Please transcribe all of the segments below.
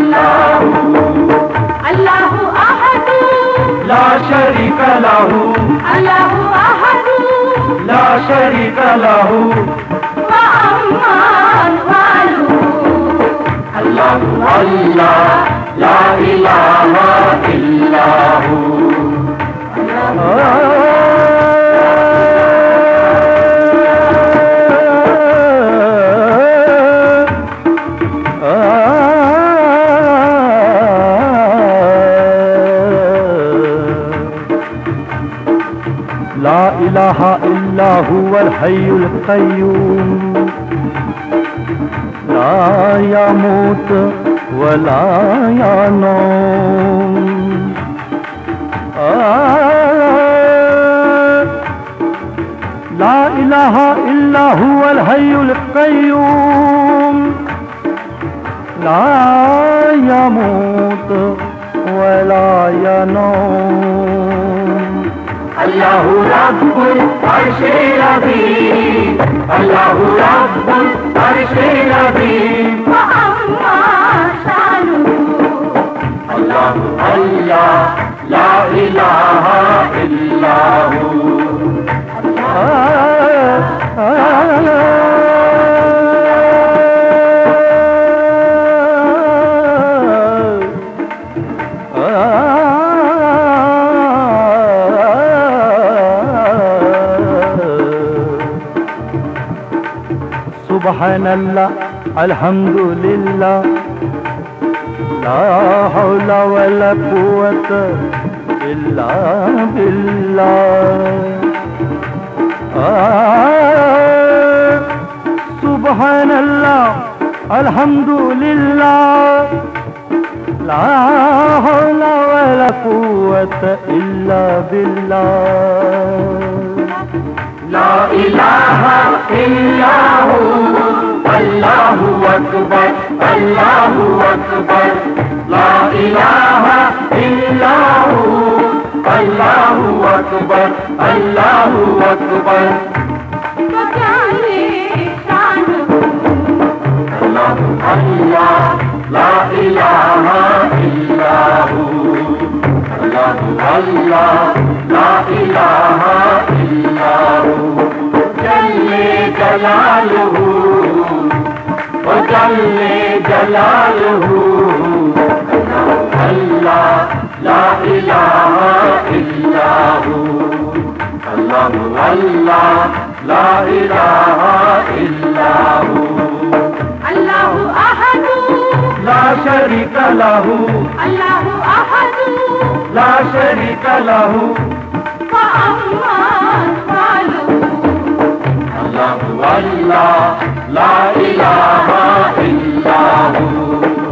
الله الله أحد لا شريك له الله أحد لا شريك له وأمان والو الله الله لا إله إلا هو الله إله إلا هو الحي القيوم. لا يموت ولا ينام آه لا إله إلا هو الحي القيوم. لا يموت ولا ينام الله رب العرش العظيم الله رب العرش العظيم وأمان شانه الله الله لا إله إلا هو سبحان الله الحمد لله لا حول ولا قوة إلا بالله. آه سبحان الله الحمد لله لا حول ولا قوة إلا بالله. لا إله إلا هو. আল্লাহু আকবার আল্লাহু আকবার লা ইলাহা ইল্লাহু আল্লাহু আকবার আল্লাহু আকবার Allah, la ilaha illahu. Allah, Allah, la ilaha illahu. Jalle jalaluhu. لا إله إلا هو جل جلاله وجل جلاله الله لا إله إلا هو الله الله لا إله إلا هو الله أحد لا شريك له الله أحد لا شريك له وأمان والو الله الله لا إله إلا هو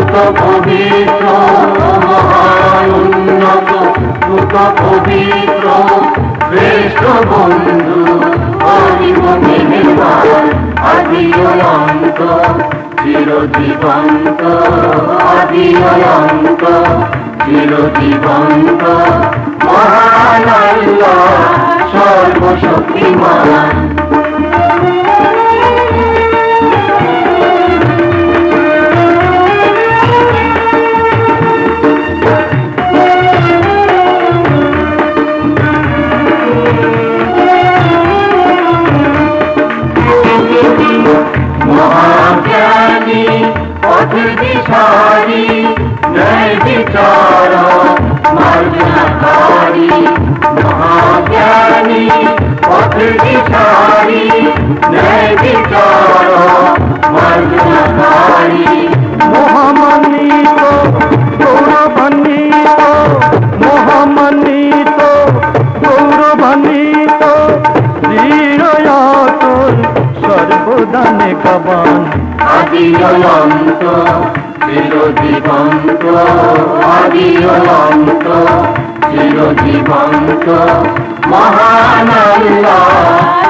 পুত পবিত্র মহাউন্নত পুত পবিত্র, শ্রেষ্ঠ বন্ধু অরিব মেহেরবান আদি অনন্ত চিরজীবন্ত আদি অনন্ত চিরজীবন্ত। মহান আল্লাহ, সর্বশক্তিমান দিশারি ন্যায় বিচার মার্জনাকারী ন্যায় বিচার আদি অনন্ত চিরজীবন্ত আদি অনন্ত চিরজীবন্ত মহান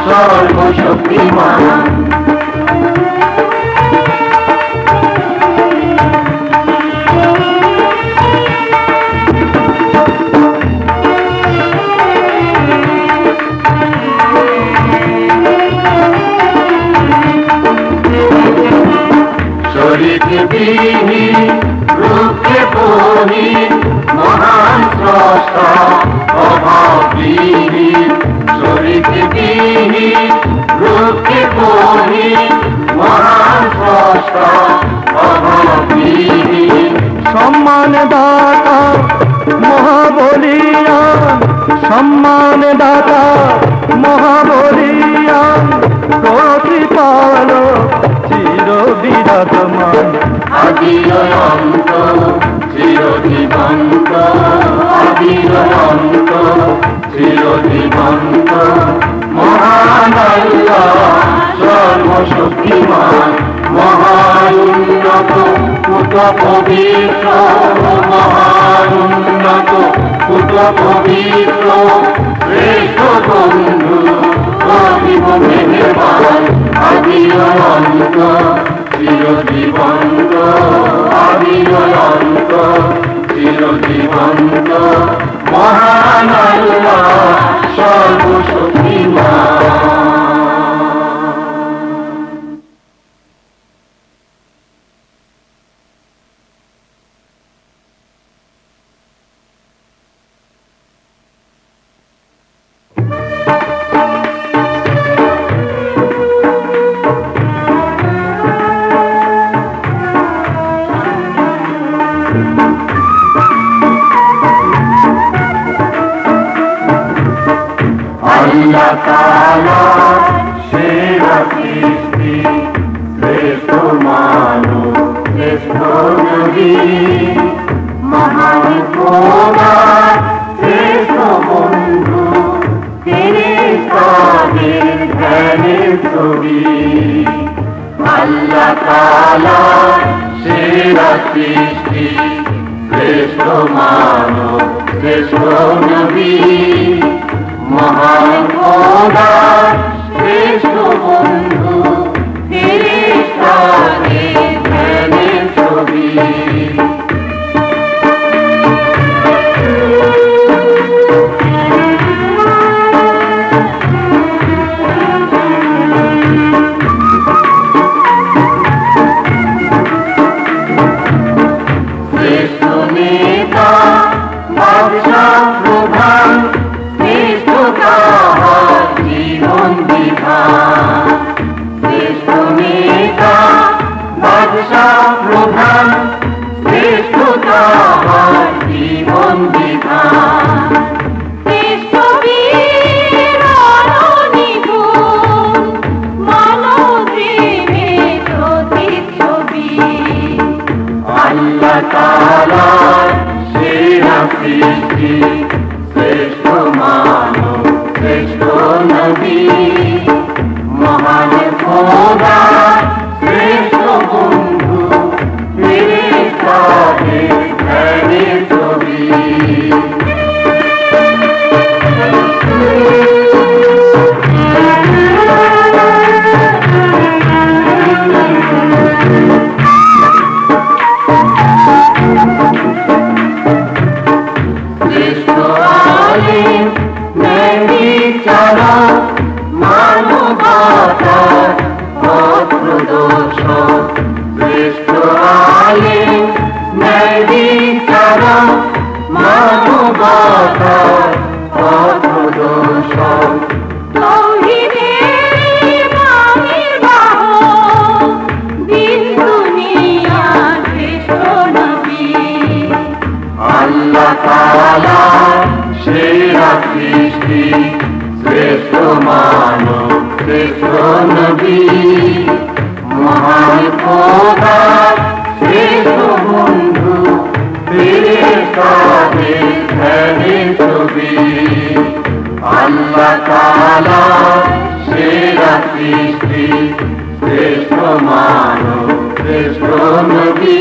সর্বশক্তিমান। বিহীন রূপে বহীন মহান স্রষ্টা চির বিরাজমান আদি অনন্ত চিরজীবন্ত আদি অনন্ত চিরজীবন্ত মহান সর্বশক্তিমান মহান উন্নত কুত পবিত্র মহান উন্নত কুত পবিত্র শ্রেষ্ঠ বন্ধু অভিব আদি অনন্ত চিরজীবন্ত অনন্ত চিরজীবন্ত। মহান আল্লাহ সর্বশক্তিমান। তাআলা সেরা সৃষ্টি শ্রেষ্ঠ মানব শ্রেষ্ঠ নবী। মহান প্রধান শ্রেষ্ঠ তাহার জীবন বিধান শ্রেষ্ঠ নেতা বাদশাহ প্রধান শ্রেষ্ঠ তাহার জীবন বিধান Allah Ta'ala শ্রেষ্ঠ কৃষ্ণ নবী।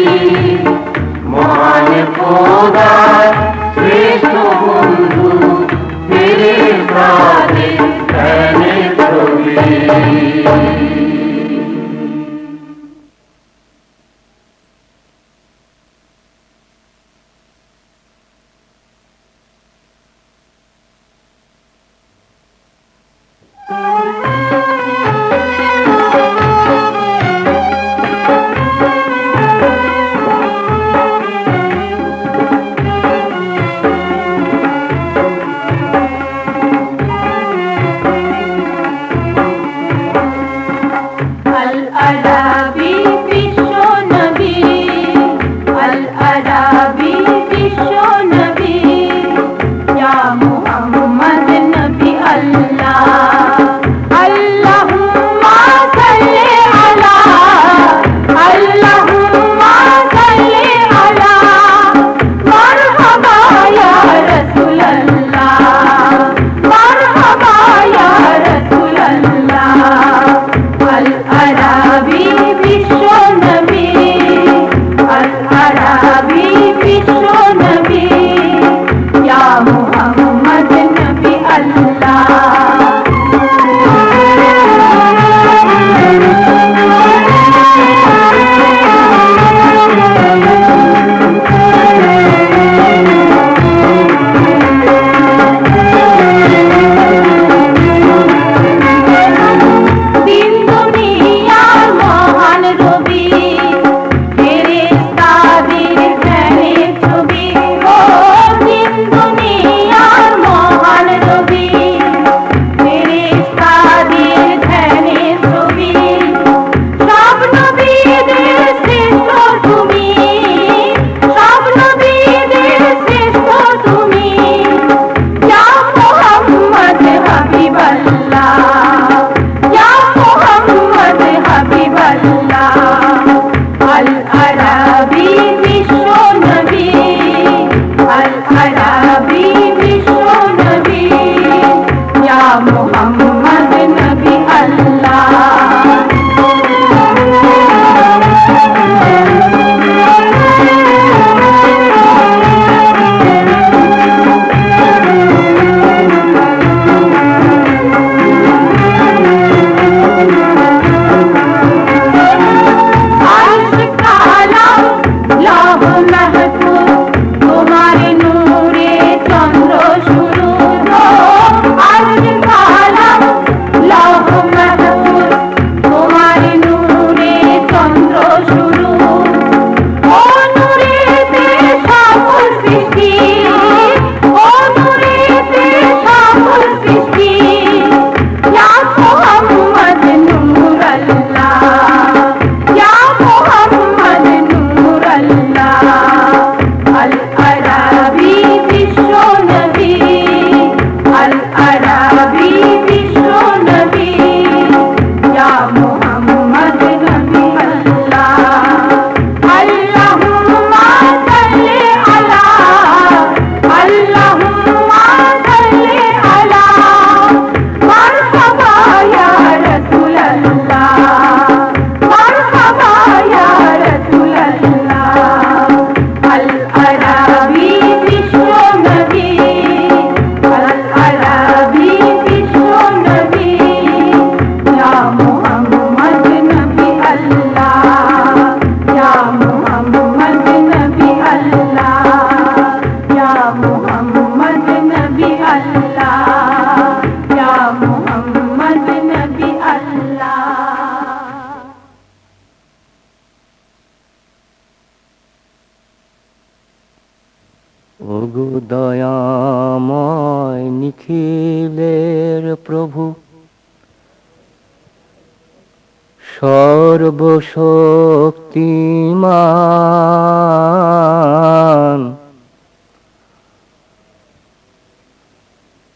সর্বশক্তিমান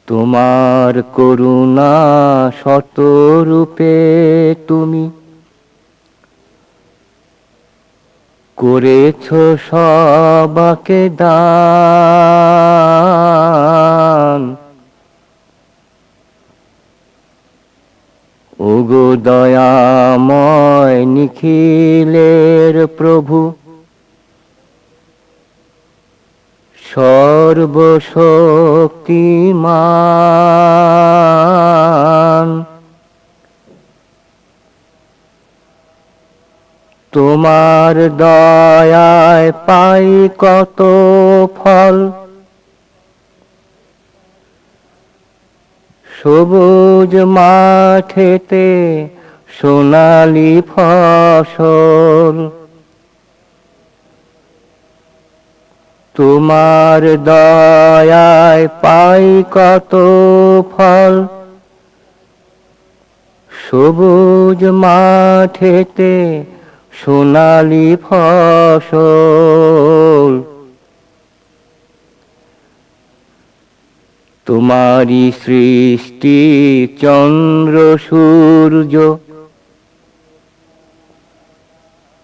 তোমার করুণা শতরূপে তুমি করেছ সবাকে দান। ওগো দয়াময় নিখিলের প্রভু সর্বশক্তিমান। তোমার দয়ায় পাই কত ফল সবুজ মাঠেতে সোনালি ফসল। তোমার দয়ায় পাই কত ফল। সবুজ মাঠেতে সোনালি ফসল। তোমারি সৃষ্টি চন্দ্র সূর্য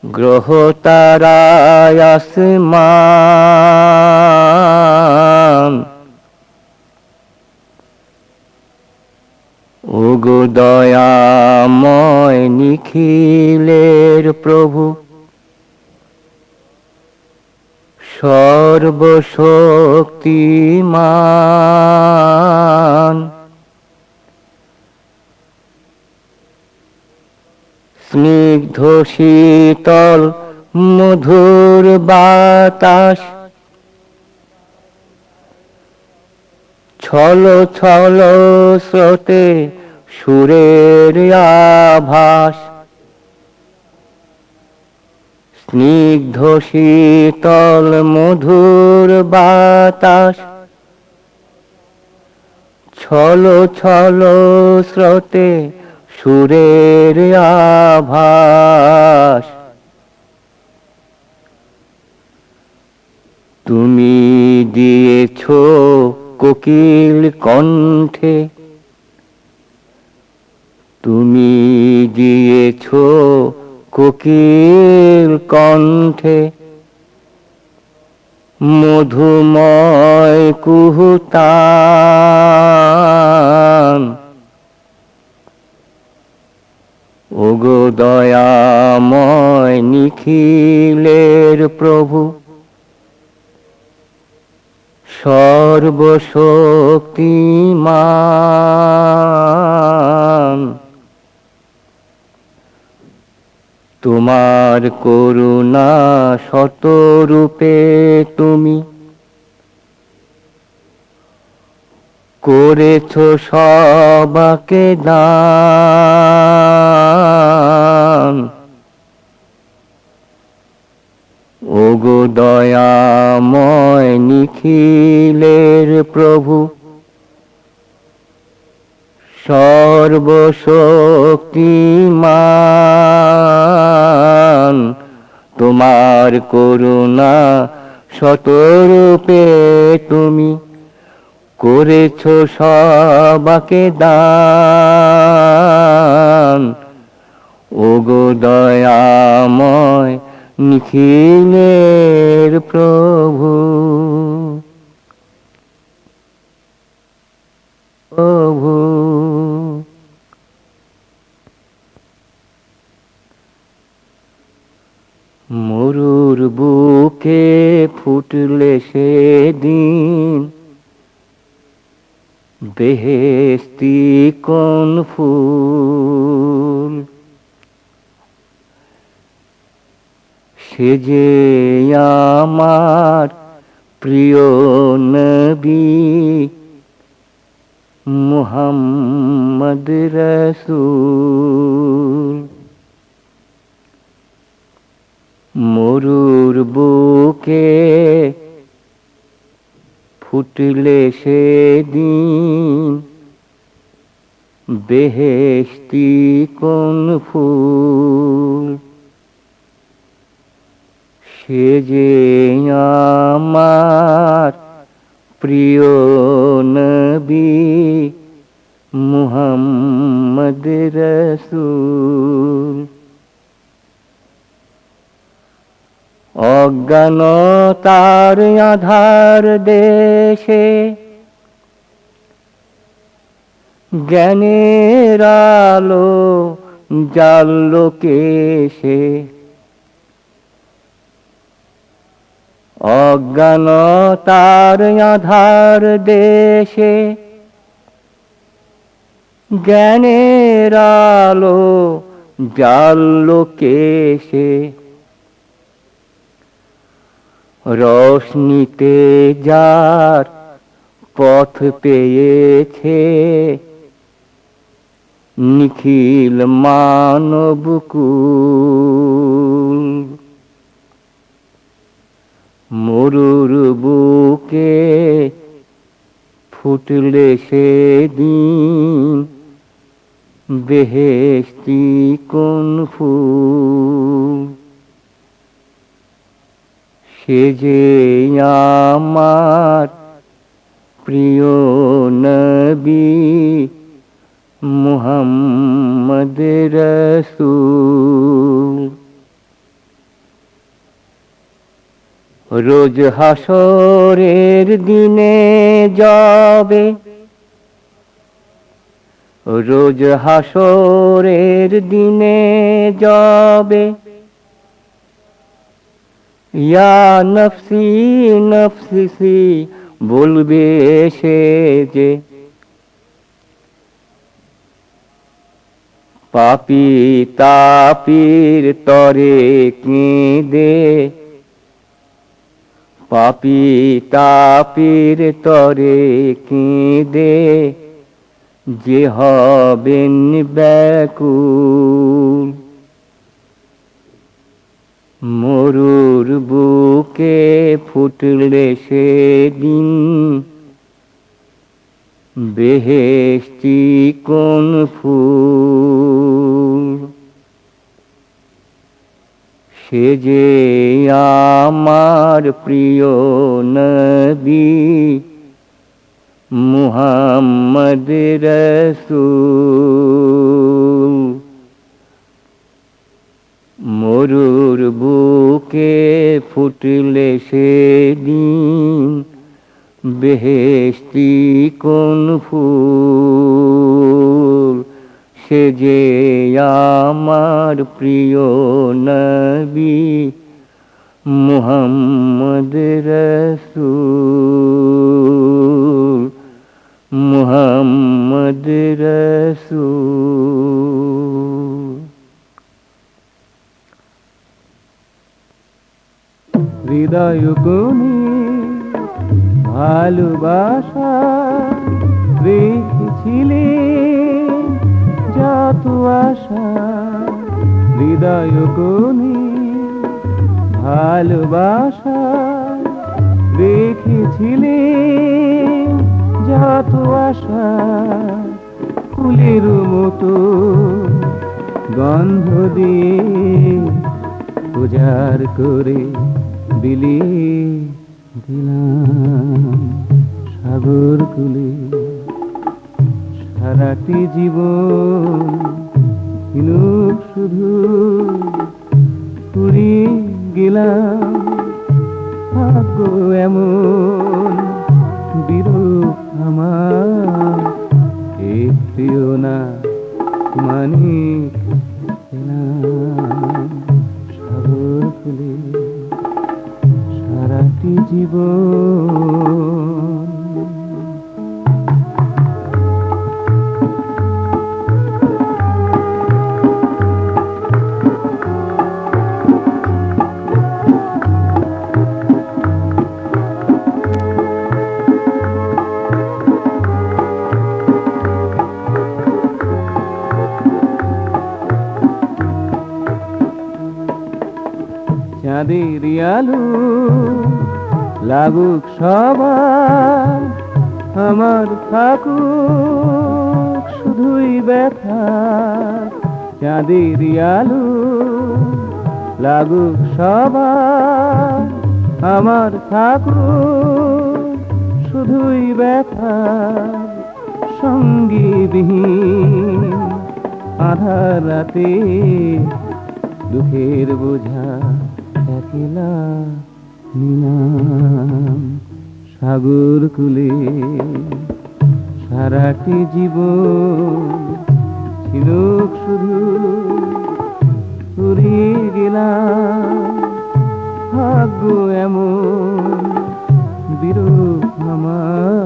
গ্রহ তারায় আসমান। নিখিলের প্রভু সর্বশক্তিমান। স্নিগ্ধ শীতল মধুর বাতাস ছল ছল স্রোতে সুরের আভাস। স্নিগ্ধ শীতল মধুর বাতাস। ছল ছল স্রোতে সুরের আভাস। তুমি দিয়েছ কোকিল কণ্ঠে, তুমি দিয়েছ কোকিল কণ্ঠে মধুময় কুহুতান ওগো দয়াময় নিখিলের প্রভু সর্বশক্তিমান। তোমার করুণা শতরূপে তুমি করেছ সবাকে দান। ওগো দয়াময় নিখিলের প্রভু সর্বশক্তিমান তোমার করুণা শতরূপে তুমি করেছ সবাকে দান। ওগো দয়াময় নিখিলের প্রভু। প্রভু। বেহেস্তি কোন ফুল? সে যে আমার প্রিয় নবী মুহাম্মদ রসুল। মরুর বুকে ফুটলে সেদিন বেহেশতি কোন ফুল? সে যে আমার প্রিয় নবী মুহাম্মদ রসুল। অজ্ঞানতার আধার দেশে। জ্ঞানের আলো জাল্লো কেশে। অজ্ঞানতার আধার দেশে। জ্ঞানের আলো জাল্লো কেশে। রোশনিতে যার পথ পেয়েছে নিখিল মানবকুল মরুর বুকে ফুটলে সেদিন বেহেস্তি কোন ফুল। সে যে আমার প্রিয় নবী মুহাম্মদ রসুল। রোজ হাসরের দিনে যাবে। রোজ হাসরের দিনে যাবে। ইয়া নফসি নফসি বলবে সে যে পাপি তাপির তরে কেঁদে। পাপি তাপির তরে কেঁদে। যে হবেন ব্যাকুল মরুর বুকে ফুটলে সেদিন বেহেস্তি কোন ফুল? সে যে আমার প্রিয় নবী মুহাম্মদ রসুল মরুর বুকে ফুটলে সেদিন বেহেস্তি কোন ফুল? সে যে আমার প্রিয় নবী মুহাম্মদ রসুল মুহাম্মদ রসুল। হৃদয় কোণে ভালোবাসা রেখেছিলে যত আশা। হৃদয় কোণে ভালোবাসা রেখেছিলে যত আশা। ফুলের মতো গন্ধ দিয়ে উজাড় করে বিলিয়ে দিলাম সাগর কুলে সারাটি জীবন ঝিনুক শুধু পুরিয়ে গেলাম। ভাগ্য এমন বিরূপ আমার একটিও না মানিক সারাটি জীবন। চাঁদের আলো লাগুক সবার, আমার থাকুক শুধুই ব্যথা। চাঁদের আলো লাগুক সবার, আমার থাকুক শুধুই ব্যথা। সঙ্গীবিহীন আধার রাতে দুঃখের বোঝা একলা। নিলাম সাগর কুলে সারাটি জীবন ছিল শুধু উড়িয়ে গেলাম। ভাগ্য এমন বিরূপ আমার।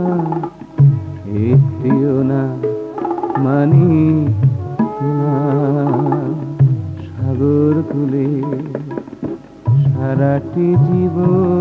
জীবন